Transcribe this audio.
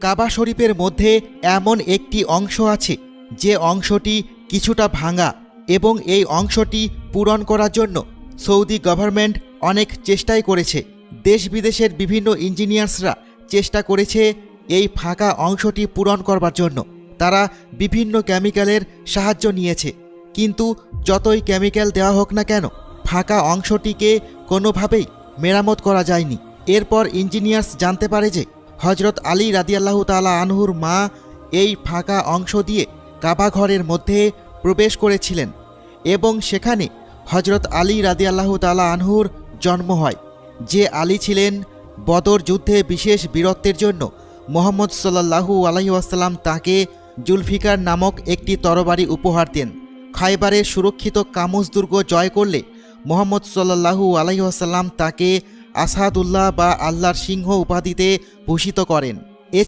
কাবা শরীফের মধ্যে এমন একটি অংশ আছে, যে অংশটি কিছুটা ভাঙা এবং এই অংশটি পূরণ করার জন্য সৌদি গভর্নমেন্ট অনেক চেষ্টাই করেছে। দেশ বিদেশের বিভিন্ন ইঞ্জিনিয়ার্সরা চেষ্টা করেছে এই ফাঁকা অংশটি পূরণ করবার জন্য। তারা বিভিন্ন কেমিক্যালের সাহায্য নিয়েছে, কিন্তু যতই কেমিক্যাল দেওয়া হোক না কেন, ফাঁকা অংশটিকে কোনোভাবেই মেরামত করা যায়নি। এরপর ইঞ্জিনিয়ার্স জানতে পারে যে হজরত আলী রাদিয়াল্লাহু তালা আনহুর মা এই ফাঁকা অংশ দিয়ে কাবা ঘরের মধ্যে প্রবেশ করেছিলেন এবং সেখানে হজরত আলী রাদিয়াল্লাহু তালা আনহুর জন্ম হয়। যে আলী ছিলেন বদর যুদ্ধে বিশেষ বীরত্বের জন্য মোহাম্মদ সাল্লাহু আলহিউসাল্লাম তাকে জুলফিকার নামক একটি তরবারি উপহার দেন। খাইবারের সুরক্ষিত কামুজ দুর্গ জয় করলে মোহাম্মদ সাল্লাহু আলহিহাসাল্লাম তাকে আসাদুল্লাহ বা আল্লাহর সিংহ উপাধিতে ভূষিত করেন।